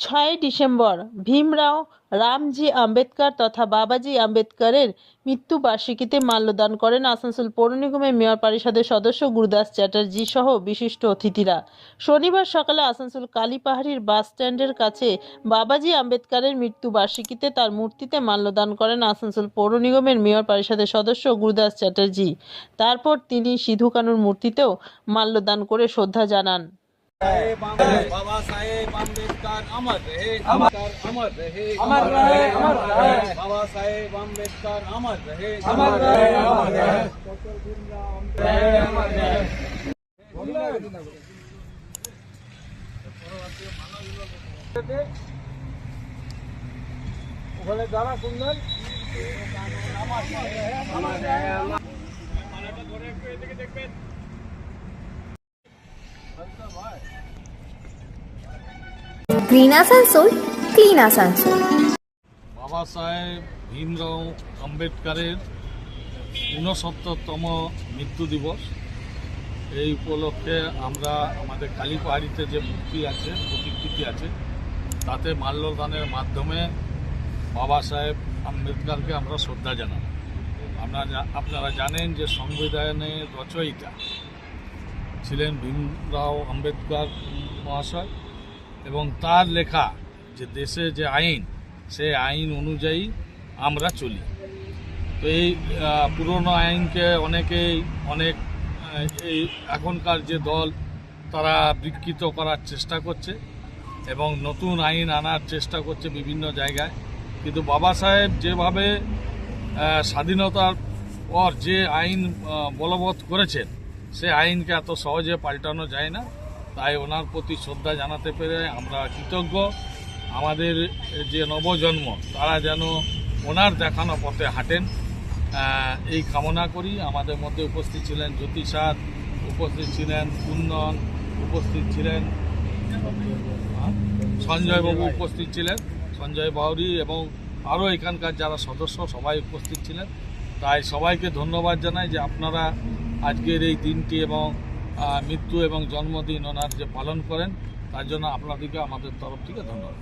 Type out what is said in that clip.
ছয় ডিসেম্বর, ভীমরাও রামজি আম্বেদকর তথা বাবাজি আম্বেদকরের মৃত্যুবার্ষিকীতে মাল্যদান করেন আসানসোল পৌর নিগমের মেয়র পরিষদের সদস্য গুরুদাস চ্যাটার্জি সহ বিশিষ্ট অতিথিরা। শনিবার সকালে আসানসোল কালীপাহাড়ির বাস স্ট্যান্ডের কাছে বাবাজি আম্বেদকরের মৃত্যুবার্ষিকীতে তার মূর্তিতে মাল্যদান করেন আসানসোল পৌর নিগমের মেয়র পরিষদের সদস্য গুরুদাস চ্যাটার্জি। তারপর তিনি সিধু কানুর মূর্তিতেও মাল্যদান করে শ্রদ্ধা জানান। बाबा साहेब आंबेडकर अमर रहे अमर अमर रहे अमर रहे, अमर रहे। बाबा साहेब आंबेडकर अमर रहे अमर रहे, अमर रहे। ওখানে যারা সুন্দর গ্রিন আসানসোল ক্লিন আসানসোল বাবা সাহেব ভীমরাও আম্বেদকরের ঊনসত্তরতম মৃত্যু দিবস। এই উপলক্ষে আমরা আমাদের কালীপাহাড়িতে যে মূর্তি আছে, প্রতিকৃতি আছে, তাতে মাল্যদানের মাধ্যমে বাবা সাহেব আম্বেদকরকে আমরা শ্রদ্ধা জানাই। আপনারা আপনারা জানেন যে সংবিধানের রচয়িতা ছিলেন ভীমরাও আম্বেদকর মহাশয় এবং তার লেখা যে দেশে যে আইন, সেই আইন অনুযায়ী আমরা চলি। তো এই পুরনো আইনকে অনেকেই অনেক এই এখনকার যে দল, তারা বিকৃত করার চেষ্টা করছে এবং নতুন আইন আনার চেষ্টা করছে বিভিন্ন জায়গায়। কিন্তু বাবা সাহেব যেভাবে স্বাধীনতার পর যে আইন বলবৎ করেছেন সে আইনকে এত সহজে পাল্টানো যায় না। তাই ওনার প্রতি শ্রদ্ধা জানাতে পেরে আমরা কৃতজ্ঞ। আমাদের যে নবজন্ম, তারা যেন ওনার দেখানো পথে হাঁটেন। এই কামনা করি। আমাদের মধ্যে উপস্থিত ছিলেন জ্যোতি সার, উপস্থিত ছিলেন কুন্দন উপস্থিত ছিলেন সঞ্জয়বাবু উপস্থিত ছিলেন, সঞ্জয় বাউরি এবং আরও এখানকার যারা সদস্য সবাই উপস্থিত ছিলেন। তাই সবাইকে ধন্যবাদ জানাই যে আপনারা আজকের এই দিনটি এবং মৃত্যু এবং জন্মদিন ওনার যে পালন করেন, তার জন্য আপনাদেরকে আমাদের তরফ থেকে ধন্যবাদ।